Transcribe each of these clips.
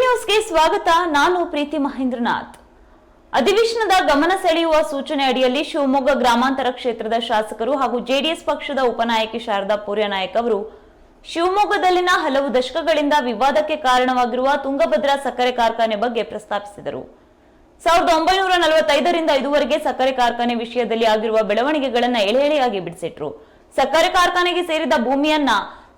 ನಾನು ಪ್ರೀತಿ ಮಹೇಂದ್ರನಾಥ್. ಅಧಿವೇಶನದ ಗಮನ ಸೆಳೆಯುವ ಸೂಚನೆ ಅಡಿಯಲ್ಲಿ ಶಿವಮೊಗ್ಗ ಗ್ರಾಮಾಂತರ ಕ್ಷೇತ್ರದ ಶಾಸಕರು ಹಾಗೂ ಜೆಡಿಎಸ್ ಪಕ್ಷದ ಉಪನಾಯಕಿ ಶಾರದಾ ಪೂರ್ಯನಾಯಕ್ ಅವರು ಶಿವಮೊಗ್ಗದಲ್ಲಿನ ಹಲವು ದಶಕಗಳಿಂದ ವಿವಾದಕ್ಕೆ ಕಾರಣವಾಗಿರುವ ತುಂಗಭದ್ರಾ ಸಕ್ಕರೆ ಕಾರ್ಖಾನೆ ಬಗ್ಗೆ ಪ್ರಸ್ತಾಪಿಸಿದರು. ಸಾವಿರದ ಒಂಬೈನೂರ ನಲವತ್ತೈದರಿಂದ ಇದುವರೆಗೆ ಸಕ್ಕರೆ ಕಾರ್ಖಾನೆ ವಿಷಯದಲ್ಲಿ ಆಗಿರುವ ಬೆಳವಣಿಗೆಗಳನ್ನು ಎಳೆ ಎಳೆಯಾಗಿ ಬಿಡಿಸಿಟ್ರು. ಸಕ್ಕರೆ ಕಾರ್ಖಾನೆಗೆ ಸೇರಿದ ಭೂಮಿಯನ್ನ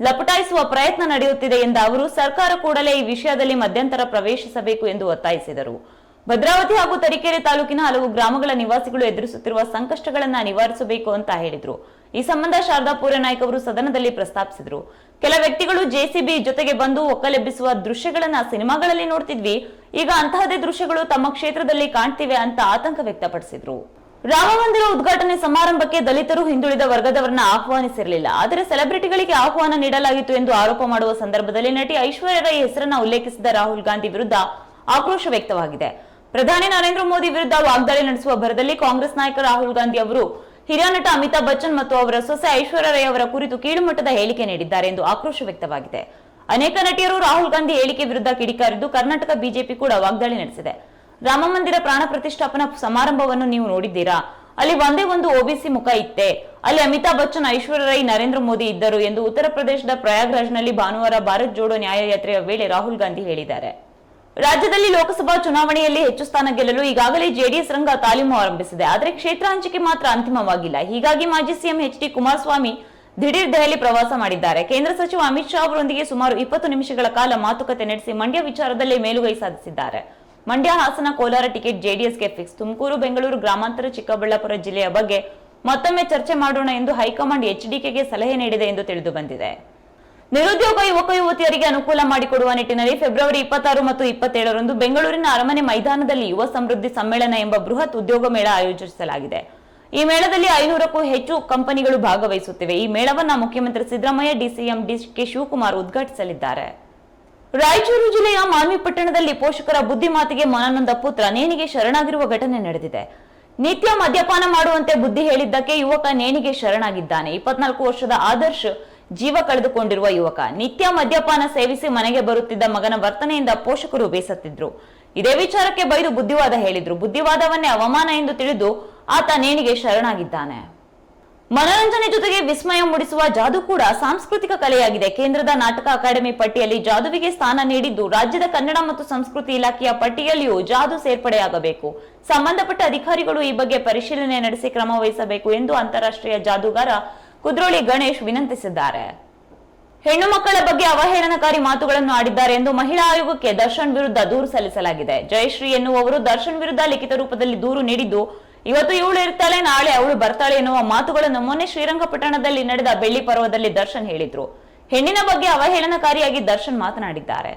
ಲಪಟಾಯಿಸುವ ಪ್ರಯತ್ನ ನಡೆಯುತ್ತಿದೆ ಎಂದ ಅವರು, ಸರ್ಕಾರ ಕೂಡಲೇ ಈ ವಿಷಯದಲ್ಲಿ ಮಧ್ಯಂತರ ಪ್ರವೇಶಿಸಬೇಕು ಎಂದು ಒತ್ತಾಯಿಸಿದರು. ಭದ್ರಾವತಿ ಹಾಗೂ ತರೀಕೆರೆ ತಾಲೂಕಿನ ಹಲವು ಗ್ರಾಮಗಳ ನಿವಾಸಿಗಳು ಎದುರಿಸುತ್ತಿರುವ ಸಂಕಷ್ಟಗಳನ್ನು ನಿವಾರಿಸಬೇಕು ಅಂತ ಹೇಳಿದರು. ಈ ಸಂಬಂಧ ಶಾರದಾ ಪೂರ್ಯನಾಯ್ಕ ಅವರು ಸದನದಲ್ಲಿ ಪ್ರಸ್ತಾಪಿಸಿದರು. ಕೆಲ ವ್ಯಕ್ತಿಗಳು ಜೆಸಿಬಿ ಜೊತೆಗೆ ಬಂದು ಒಕ್ಕಲೆಬ್ಬಿಸುವ ದೃಶ್ಯಗಳನ್ನ ಸಿನಿಮಾಗಳಲ್ಲಿ ನೋಡ್ತಿದ್ವಿ. ಈಗ ಅಂತಹದೇ ದೃಶ್ಯಗಳು ತಮ್ಮ ಕ್ಷೇತ್ರದಲ್ಲಿ ಕಾಣ್ತಿವೆ ಅಂತ ಆತಂಕ ವ್ಯಕ್ತಪಡಿಸಿದ್ರು. ರಾಮ ಮಂದಿರ ಉದ್ಘಾಟನೆ ಸಮಾರಂಭಕ್ಕೆ ದಲಿತರು ಹಿಂದುಳಿದ ವರ್ಗದವರನ್ನ ಆಹ್ವಾನಿಸಿರಲಿಲ್ಲ. ಆದರೆ ಸೆಲೆಬ್ರಿಟಿಗಳಿಗೆ ಆಹ್ವಾನ ನೀಡಲಾಗಿತ್ತು ಎಂದು ಆರೋಪ ಮಾಡುವ ಸಂದರ್ಭದಲ್ಲಿ ನಟಿ ಐಶ್ವರ್ಯ ರೈ ಹೆಸರನ್ನ ಉಲ್ಲೇಖಿಸಿದ ರಾಹುಲ್ ಗಾಂಧಿ ವಿರುದ್ಧ ಆಕ್ರೋಶ ವ್ಯಕ್ತವಾಗಿದೆ. ಪ್ರಧಾನಿ ನರೇಂದ್ರ ಮೋದಿ ವಿರುದ್ಧ ವಾಗ್ದಾಳಿ ನಡೆಸುವ ಭರದಲ್ಲಿ ಕಾಂಗ್ರೆಸ್ ನಾಯಕ ರಾಹುಲ್ ಗಾಂಧಿ ಅವರು ಹಿರಿಯ ನಟ ಅಮಿತಾಬ್ ಬಚ್ಚನ್ ಮತ್ತು ಅವರ ಸೊಸೆ ಐಶ್ವರ್ಯ ರೈ ಅವರ ಕುರಿತು ಕೀಳುಮಟ್ಟದ ಹೇಳಿಕೆ ನೀಡಿದ್ದಾರೆ ಎಂದು ಆಕ್ರೋಶ ವ್ಯಕ್ತವಾಗಿದೆ. ಅನೇಕ ನಟಿಯರು ರಾಹುಲ್ ಗಾಂಧಿ ಹೇಳಿಕೆ ವಿರುದ್ಧ ಕಿಡಿಕಾರಿದ್ದು ಕರ್ನಾಟಕ ಬಿಜೆಪಿ ಕೂಡ ವಾಗ್ದಾಳಿ ನಡೆಸಿದೆ. ರಾಮ ಮಂದಿರ ಪ್ರಾಣ ಪ್ರತಿಷ್ಠಾಪನಾ ಸಮಾರಂಭವನ್ನು ನೀವು ನೋಡಿದ್ದೀರಾ? ಅಲ್ಲಿ ಒಂದೇ ಒಂದು ಒಬಿಸಿ ಮುಖ ಇತ್ತೆ. ಅಲ್ಲಿ ಅಮಿತಾಬ್ ಬಚ್ಚನ್, ಐಶ್ವರ್ಯ ರೈ, ನರೇಂದ್ರ ಮೋದಿ ಇದ್ದರು ಎಂದು ಉತ್ತರ ಪ್ರದೇಶದ ಪ್ರಯಾಗ್ರಾಜ್ನಲ್ಲಿ ಭಾನುವಾರ ಭಾರತ್ ಜೋಡೋ ನ್ಯಾಯಯಾತ್ರೆಯ ವೇಳೆ ರಾಹುಲ್ ಗಾಂಧಿ ಹೇಳಿದ್ದಾರೆ. ರಾಜ್ಯದಲ್ಲಿ ಲೋಕಸಭಾ ಚುನಾವಣೆಯಲ್ಲಿ ಹೆಚ್ಚು ಸ್ಥಾನ ಗೆಲ್ಲಲು ಈಗಾಗಲೇ ಜೆಡಿಎಸ್ ರಂಗ ತಾಲೀಮು ಆರಂಭಿಸಿದೆ. ಆದರೆ ಕ್ಷೇತ್ರ ಹಂಚಿಕೆ ಮಾತ್ರ ಅಂತಿಮವಾಗಿಲ್ಲ. ಹೀಗಾಗಿ ಮಾಜಿ ಸಿಎಂ ಎಚ್ ಡಿ ಕುಮಾರಸ್ವಾಮಿ ದಿಢೀರ್ ದೆಹಲಿ ಪ್ರವಾಸ ಮಾಡಿದ್ದಾರೆ. ಕೇಂದ್ರ ಸಚಿವ ಅಮಿತ್ ಶಾ ಅವರೊಂದಿಗೆ ಸುಮಾರು ಇಪ್ಪತ್ತು ನಿಮಿಷಗಳ ಕಾಲ ಮಾತುಕತೆ ನಡೆಸಿ ಮಂಡ್ಯ ವಿಚಾರದಲ್ಲಿ ಮೇಲುಗೈ ಸಾಧಿಸಿದ್ದಾರೆ. ಮಂಡ್ಯ ಹಾಸನ ಕೋಲಾರ ಟಿಕೆಟ್ ಜೆಡಿಎಸ್ಗೆ ಫಿಕ್ಸ್. ತುಮಕೂರು, ಬೆಂಗಳೂರು, ಗ್ರಾಮಾಂತರ, ಚಿಕ್ಕಬಳ್ಳಾಪುರ ಜಿಲ್ಲೆಯ ಬಗ್ಗೆ ಮತ್ತೊಮ್ಮೆ ಚರ್ಚೆ ಮಾಡೋಣ ಎಂದು ಹೈಕಮಾಂಡ್ ಎಚ್ಡಿಕೆಗೆ ಸಲಹೆ ನೀಡಿದೆ ಎಂದು ತಿಳಿದು ಬಂದಿದೆ. ನಿರುದ್ಯೋಗ ಯುವಕ ಯುವತಿಯರಿಗೆ ಅನುಕೂಲ ಮಾಡಿಕೊಡುವ ನಿಟ್ಟಿನಲ್ಲಿ ಫೆಬ್ರವರಿ ಇಪ್ಪತ್ತಾರು ಮತ್ತು ಇಪ್ಪತ್ತೇಳರಂದು ಬೆಂಗಳೂರಿನ ಅರಮನೆ ಮೈದಾನದಲ್ಲಿ ಯುವ ಸಮೃದ್ಧಿ ಸಮ್ಮೇಳನ ಎಂಬ ಬೃಹತ್ ಉದ್ಯೋಗ ಮೇಳ ಆಯೋಜಿಸಲಾಗಿದೆ. ಈ ಮೇಳದಲ್ಲಿ ಐನೂರಕ್ಕೂ ಹೆಚ್ಚು ಕಂಪನಿಗಳು ಭಾಗವಹಿಸುತ್ತಿವೆ. ಈ ಮೇಳವನ್ನು ಮುಖ್ಯಮಂತ್ರಿ ಸಿದ್ದರಾಮಯ್ಯ, ಡಿಸಿಎಂ ಡಿಕೆ ಶಿವಕುಮಾರ್ ಉದ್ಘಾಟಿಸಲಿದ್ದಾರೆ. ರಾಯಚೂರು ಜಿಲ್ಲೆಯ ಮಾನ್ವಿ ಪಟ್ಟಣದಲ್ಲಿ ಪೋಷಕರ ಬುದ್ಧಿಮಾತಿಗೆ ಮನನೊಂದ ಪುತ್ರ ನೇಣಿಗೆ ಶರಣಾಗಿರುವ ಘಟನೆ ನಡೆದಿದೆ. ನಿತ್ಯ ಮದ್ಯಪಾನ ಮಾಡುವಂತೆ ಬುದ್ಧಿ ಹೇಳಿದ್ದಕ್ಕೆ ಯುವಕ ನೇಣಿಗೆ ಶರಣಾಗಿದ್ದಾನೆ. ಇಪ್ಪತ್ನಾಲ್ಕು ವರ್ಷದ ಆದರ್ಶ್ ಜೀವ ಕಳೆದುಕೊಂಡಿರುವ ಯುವಕ ನಿತ್ಯ ಮದ್ಯಪಾನ ಸೇವಿಸಿ ಮನೆಗೆ ಬರುತ್ತಿದ್ದ ಮಗನ ವರ್ತನೆಯಿಂದ ಪೋಷಕರು ಬೇಸತ್ತಿದ್ರು. ಇದೇ ವಿಚಾರಕ್ಕೆ ಬೈದು ಬುದ್ಧಿವಾದ ಹೇಳಿದ್ರು. ಬುದ್ಧಿವಾದವನ್ನೇ ಅವಮಾನ ಎಂದು ತಿಳಿದು ಆತ ನೇಣಿಗೆ ಶರಣಾಗಿದ್ದಾನೆ. ಮನರಂಜನೆ ಜೊತೆಗೆ ವಿಸ್ಮಯ ಮೂಡಿಸುವ ಜಾದು ಕೂಡ ಸಾಂಸ್ಕೃತಿಕ ಕಲೆಯಾಗಿದೆ. ಕೇಂದ್ರದ ನಾಟಕ ಅಕಾಡೆಮಿ ಪಟ್ಟಿಯಲ್ಲಿ ಜಾದುವಿಗೆ ಸ್ಥಾನ ನೀಡಿದ್ದು ರಾಜ್ಯದ ಕನ್ನಡ ಮತ್ತು ಸಂಸ್ಕೃತಿ ಇಲಾಖೆಯ ಪಟ್ಟಿಯಲ್ಲಿಯೂ ಜಾದು ಸೇರ್ಪಡೆಯಾಗಬೇಕು. ಸಂಬಂಧಪಟ್ಟ ಅಧಿಕಾರಿಗಳು ಈ ಬಗ್ಗೆ ಪರಿಶೀಲನೆ ನಡೆಸಿ ಕ್ರಮ ವಹಿಸಬೇಕು ಎಂದು ಅಂತಾರಾಷ್ಟ್ರೀಯ ಜಾದೂಗಾರ ಕುದ್ರೋಳಿ ಗಣೇಶ್ ವಿನಂತಿಸಿದ್ದಾರೆ. ಹೆಣ್ಣು ಮಕ್ಕಳ ಬಗ್ಗೆ ಅವಹೇಳನಕಾರಿ ಮಾತುಗಳನ್ನು ಆಡಿದ್ದಾರೆ ಎಂದು ಮಹಿಳಾ ಆಯೋಗಕ್ಕೆ ದರ್ಶನ್ ವಿರುದ್ಧ ದೂರು ಸಲ್ಲಿಸಲಾಗಿದೆ. ಜಯಶ್ರೀ ಎನ್ನುವವರು ದರ್ಶನ್ ವಿರುದ್ಧ ಲಿಖಿತ ರೂಪದಲ್ಲಿ ದೂರು ನೀಡಿದ್ದು ಇವತ್ತು ಇವಳು ಇರ್ತಾಳೆ, ನಾಳೆ ಅವಳು ಬರ್ತಾಳೆ ಎನ್ನುವ ಮಾತುಗಳನ್ನು ಮೊನ್ನೆ ಶ್ರೀರಂಗಪಟ್ಟಣದಲ್ಲಿ ನಡೆದ ಬೆಳ್ಳಿ ಪರ್ವದಲ್ಲಿ ದರ್ಶನ್ ಹೇಳಿದ್ರು. ಹೆಣ್ಣಿನ ಬಗ್ಗೆ ಅವಹೇಳನಕಾರಿಯಾಗಿ ದರ್ಶನ್ ಮಾತನಾಡಿದ್ದಾರೆ.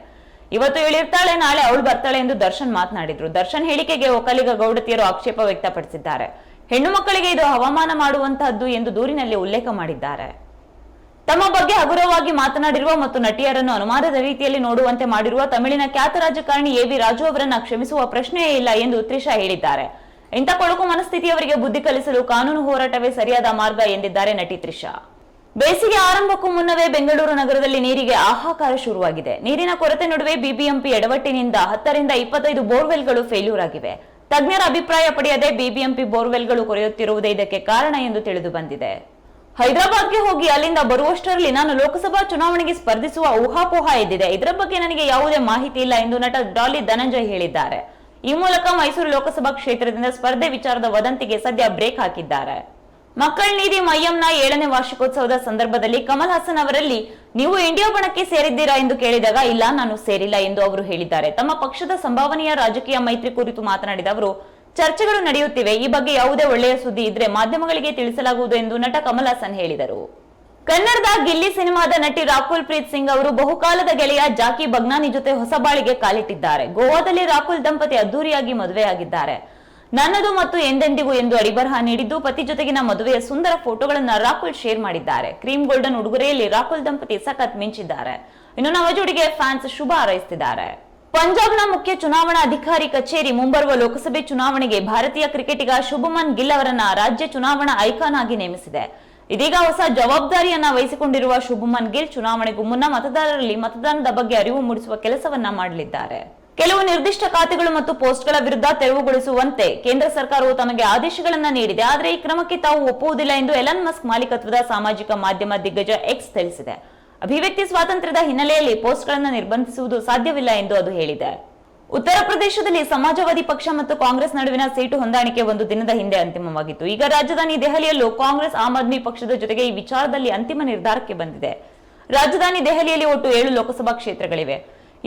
ಇವತ್ತು ಇವಳಿರ್ತಾಳೆ ನಾಳೆ ಅವಳು ಬರ್ತಾಳೆ ಎಂದು ದರ್ಶನ್ ಮಾತನಾಡಿದ್ರು. ದರ್ಶನ್ ಹೇಳಿಕೆಗೆ ಒಕ್ಕಲಿಗ ಗೌಡತಿಯರು ಆಕ್ಷೇಪ ವ್ಯಕ್ತಪಡಿಸಿದ್ದಾರೆ. ಹೆಣ್ಣು ಮಕ್ಕಳಿಗೆ ಇದು ಹವಾಮಾನ ಮಾಡುವಂತಹದ್ದು ಎಂದು ದೂರಿನಲ್ಲಿ ಉಲ್ಲೇಖ ಮಾಡಿದ್ದಾರೆ. ತಮ್ಮ ಬಗ್ಗೆ ಹಗುರವಾಗಿ ಮಾತನಾಡಿರುವ ಮತ್ತು ನಟಿಯರನ್ನು ಅನುಮಾನದ ರೀತಿಯಲ್ಲಿ ನೋಡುವಂತೆ ಮಾಡಿರುವ ತಮಿಳಿನ ಖ್ಯಾತ ರಾಜಕಾರಣಿ ಎ ವಿ ರಾಜು ಅವರನ್ನ ಕ್ಷಮಿಸುವ ಪ್ರಶ್ನೆಯೇ ಇಲ್ಲ ಎಂದು ತ್ರಿಷಾ ಹೇಳಿದ್ದಾರೆ. ಇಂಥ ಕೊಳಕು ಮನಸ್ಥಿತಿಯವರಿಗೆ ಬುದ್ಧಿ ಕಲಿಸಲು ಕಾನೂನು ಹೋರಾಟವೇ ಸರಿಯಾದ ಮಾರ್ಗ ಎಂದಿದ್ದಾರೆ ನಟಿ ತ್ರಿಷಾ. ಬೇಸಿಗೆ ಆರಂಭಕ್ಕೂ ಮುನ್ನವೇ ಬೆಂಗಳೂರು ನಗರದಲ್ಲಿ ನೀರಿಗೆ ಆಹಾಕಾರ ಶುರುವಾಗಿದೆ. ನೀರಿನ ಕೊರತೆ ನಡುವೆ ಬಿಬಿಎಂಪಿ ಎಡವಟ್ಟಿನಿಂದ ಹತ್ತರಿಂದ ಇಪ್ಪತ್ತೈದು ಬೋರ್ವೆಲ್ಗಳು ಫೇಲ್ಯೂರ್ ಆಗಿವೆ. ತಜ್ಞರ ಅಭಿಪ್ರಾಯ ಪಡೆಯದೆ ಬಿಬಿಎಂಪಿ ಬೋರ್ವೆಲ್ಗಳು ಕೊರೆಯುತ್ತಿರುವುದೇ ಇದಕ್ಕೆ ಕಾರಣ ಎಂದು ತಿಳಿದು ಬಂದಿದೆ. ಹೈದರಾಬಾದ್ಗೆ ಹೋಗಿ ಅಲ್ಲಿಂದ ಬರುವಷ್ಟರಲ್ಲಿ ನಾನು ಲೋಕಸಭಾ ಚುನಾವಣೆಗೆ ಸ್ಪರ್ಧಿಸುವ ಊಹಾಪೋಹ ಎದ್ದಿದೆ. ಇದರ ಬಗ್ಗೆ ನನಗೆ ಯಾವುದೇ ಮಾಹಿತಿ ಇಲ್ಲ ಎಂದು ನಟ ಡಾಲಿ ಧನಂಜಯ್ ಹೇಳಿದ್ದಾರೆ. ಈ ಮೂಲಕ ಮೈಸೂರು ಲೋಕಸಭಾ ಕ್ಷೇತ್ರದಿಂದ ಸ್ಪರ್ಧೆ ವಿಚಾರದ ವದಂತಿಗೆ ಸದ್ಯ ಬ್ರೇಕ್ ಹಾಕಿದ್ದಾರೆ. ಮಕ್ಕಳ ನೀಧಿ ಮಯ್ಯಂನ ಏಳನೇ ವಾರ್ಷಿಕೋತ್ಸವದ ಸಂದರ್ಭದಲ್ಲಿ ಕಮಲ್ ಹಾಸನ್ ಅವರಲ್ಲಿ, ನೀವು ಇಂಡಿಯಾ ಬಣಕ್ಕೆ ಸೇರಿದ್ದೀರಾ ಎಂದು ಕೇಳಿದಾಗ, ಇಲ್ಲ, ನಾನು ಸೇರಿಲ್ಲ ಎಂದು ಅವರು ಹೇಳಿದ್ದಾರೆ. ತಮ್ಮ ಪಕ್ಷದ ಸಂಭಾವನೆಯ ರಾಜಕೀಯ ಮೈತ್ರಿ ಕುರಿತು ಮಾತನಾಡಿದ ಅವರು, ಚರ್ಚೆಗಳು ನಡೆಯುತ್ತಿವೆ, ಈ ಬಗ್ಗೆ ಯಾವುದೇ ಒಳ್ಳೆಯ ಸುದ್ದಿ ಇದ್ರೆ ಮಾಧ್ಯಮಗಳಿಗೆ ತಿಳಿಸಲಾಗುವುದು ಎಂದು ನಟ ಕಮಲ್ ಹಾಸನ್ ಹೇಳಿದರು. ಕನ್ನಡದ ಗಿಲ್ಲಿ ಸಿನಿಮಾದ ನಟಿ ರಾಕುಲ್ ಪ್ರೀತ್ ಸಿಂಗ್ ಅವರು ಬಹುಕಾಲದ ಗೆಳೆಯ ಜಾಕಿ ಬಗ್ನಾನಿ ಜೊತೆ ಹೊಸ ಬಾಳಿಗೆ ಕಾಲಿಟ್ಟಿದ್ದಾರೆ. ಗೋವಾದಲ್ಲಿ ರಾಕುಲ್ ದಂಪತಿ ಅದ್ದೂರಿಯಾಗಿ ಮದುವೆಯಾಗಿದ್ದಾರೆ. ನನ್ನದು ಮತ್ತು ಎಂದೆಂದಿಗೂ ಎಂದು ಅಡಿಬರಹ ನೀಡಿದ್ದು, ಪತಿ ಜೊತೆಗಿನ ಮದುವೆಯ ಸುಂದರ ಫೋಟೋಗಳನ್ನ ರಾಕುಲ್ ಶೇರ್ ಮಾಡಿದ್ದಾರೆ. ಕ್ರೀಮ್ ಗೋಲ್ಡನ್ ಉಡುಗೊರೆಯಲ್ಲಿ ರಾಕುಲ್ ದಂಪತಿ ಸಖತ್ ಮಿಂಚಿದ್ದಾರೆ. ಇನ್ನು ನವಜೋಡಿಗೆ ಫ್ಯಾನ್ಸ್ ಶುಭ ಹಾರೈಸುತ್ತಿದ್ದಾರೆ ಪಂಜಾಬ್ನ ಮುಖ್ಯ ಚುನಾವಣಾ ಅಧಿಕಾರಿ ಕಚೇರಿ ಮುಂಬರುವ ಲೋಕಸಭೆ ಚುನಾವಣೆಗೆ ಭಾರತೀಯ ಕ್ರಿಕೆಟಿಗ ಶುಭಮನ್ ಗಿಲ್ ಅವರನ್ನ ರಾಜ್ಯ ಚುನಾವಣಾ ಐಕಾನ್ ಆಗಿ ನೇಮಿಸಿದೆ. ಇದೀಗ ಹೊಸ ಜವಾಬ್ದಾರಿಯನ್ನ ವಹಿಸಿಕೊಂಡಿರುವ ಶುಭಮನ್ ಗಿಲ್ ಚುನಾವಣೆಗೂ ಮುನ್ನ ಮತದಾರರಲ್ಲಿ ಮತದಾನದ ಬಗ್ಗೆ ಅರಿವು ಮೂಡಿಸುವ ಕೆಲಸವನ್ನ ಮಾಡಲಿದ್ದಾರೆ. ಕೆಲವು ನಿರ್ದಿಷ್ಟ ಖಾತೆಗಳು ಮತ್ತು ಪೋಸ್ಟ್ಗಳ ವಿರುದ್ಧ ತೆರವುಗೊಳಿಸುವಂತೆ ಕೇಂದ್ರ ಸರ್ಕಾರವು ತಮಗೆ ಆದೇಶಗಳನ್ನು ನೀಡಿದೆ. ಆದರೆ ಈ ಕ್ರಮಕ್ಕೆ ತಾವು ಒಪ್ಪುವುದಿಲ್ಲ ಎಂದು ಎಲನ್ ಮಸ್ಕ್ ಮಾಲೀಕತ್ವದ ಸಾಮಾಜಿಕ ಮಾಧ್ಯಮ ದಿಗ್ಗಜ ಎಕ್ಸ್ ತಿಳಿಸಿದೆ. ಅಭಿವ್ಯಕ್ತಿ ಸ್ವಾತಂತ್ರ್ಯದ ಹಿನ್ನೆಲೆಯಲ್ಲಿ ಪೋಸ್ಟ್ಗಳನ್ನು ನಿರ್ಬಂಧಿಸುವುದು ಸಾಧ್ಯವಿಲ್ಲ ಎಂದು ಅದು ಹೇಳಿದೆ. ಉತ್ತರ ಪ್ರದೇಶದಲ್ಲಿ ಸಮಾಜವಾದಿ ಪಕ್ಷ ಮತ್ತು ಕಾಂಗ್ರೆಸ್ ನಡುವಿನ ಸೀಟು ಹೊಂದಾಣಿಕೆ ಒಂದು ದಿನದ ಹಿಂದೆ ಅಂತಿಮವಾಗಿತ್ತು. ಈಗ ರಾಜಧಾನಿ ದೆಹಲಿಯಲ್ಲೂ ಕಾಂಗ್ರೆಸ್ ಆಮ್ ಆದ್ಮಿ ಪಕ್ಷದ ಜೊತೆಗೆ ಈ ವಿಚಾರದಲ್ಲಿ ಅಂತಿಮ ನಿರ್ಧಾರಕ್ಕೆ ಬಂದಿದೆ. ರಾಜಧಾನಿ ದೆಹಲಿಯಲ್ಲಿ ಒಟ್ಟು ಏಳು ಲೋಕಸಭಾ ಕ್ಷೇತ್ರಗಳಿವೆ.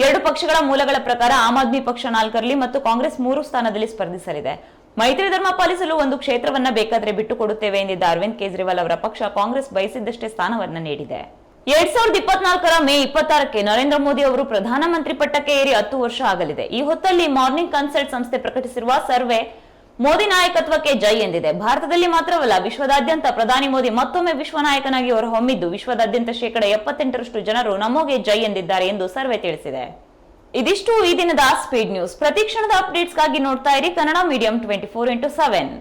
ಎರಡು ಪಕ್ಷಗಳ ಮೂಲಗಳ ಪ್ರಕಾರ ಆಮ್ ಆದ್ಮಿ ಪಕ್ಷ ನಾಲ್ಕರಲ್ಲಿ ಮತ್ತು ಕಾಂಗ್ರೆಸ್ ಮೂರು ಸ್ಥಾನದಲ್ಲಿ ಸ್ಪರ್ಧಿಸಲಿದೆ. ಮೈತ್ರಿ ಧರ್ಮ ಪಾಲಿಸಲು ಒಂದು ಕ್ಷೇತ್ರವನ್ನ ಬೇಕಾದರೆ ಬಿಟ್ಟುಕೊಡುತ್ತೇವೆ ಎಂದಿದ್ದ ಅರವಿಂದ್ ಕೇಜ್ರಿವಾಲ್ ಅವರ ಪಕ್ಷ ಕಾಂಗ್ರೆಸ್ ಬಯಸಿದ್ದಷ್ಟೇ ಸ್ಥಾನವನ್ನ ನೀಡಿದೆ. ಎರಡ್ ಸಾವಿರದ ಇಪ್ಪತ್ನಾಲ್ಕರ ಮೇ ಇಪ್ಪತ್ತಾರಕ್ಕೆ ನರೇಂದ್ರ ಮೋದಿ ಅವರು ಪ್ರಧಾನಮಂತ್ರಿ ಪಟ್ಟಕ್ಕೆ ಏರಿ ಹತ್ತು ವರ್ಷ ಆಗಲಿದೆ. ಈ ಹೊತ್ತಲ್ಲಿ ಮಾರ್ನಿಂಗ್ ಕನ್ಸಲ್ಟ್ ಸಂಸ್ಥೆ ಪ್ರಕಟಿಸಿರುವ ಸರ್ವೆ ಮೋದಿ ನಾಯಕತ್ವಕ್ಕೆ ಜೈ ಎಂದಿದೆ. ಭಾರತದಲ್ಲಿ ಮಾತ್ರವಲ್ಲ, ವಿಶ್ವದಾದ್ಯಂತ ಪ್ರಧಾನಿ ಮೋದಿ ಮತ್ತೊಮ್ಮೆ ವಿಶ್ವ ನಾಯಕನಾಗಿ ಹೊರಹೊಮ್ಮಿದ್ದು, ವಿಶ್ವದಾದ್ಯಂತ ಶೇಕಡ ಎಪ್ಪತ್ತೆಂಟರಷ್ಟು ಜನರು ನಮೋಗೆ ಜೈ ಎಂದಿದ್ದಾರೆ ಎಂದು ಸರ್ವೆ ತಿಳಿಸಿದೆ. ಇದಿಷ್ಟು ಈ ದಿನದ ಸ್ಪೀಡ್ ನ್ಯೂಸ್. ಪ್ರತಿ ಕ್ಷಣದ ಅಪ್ಡೇಟ್ಸ್ಗಾಗಿ ನೋಡ್ತಾ ಇರಿ Kannada medium twenty four into seven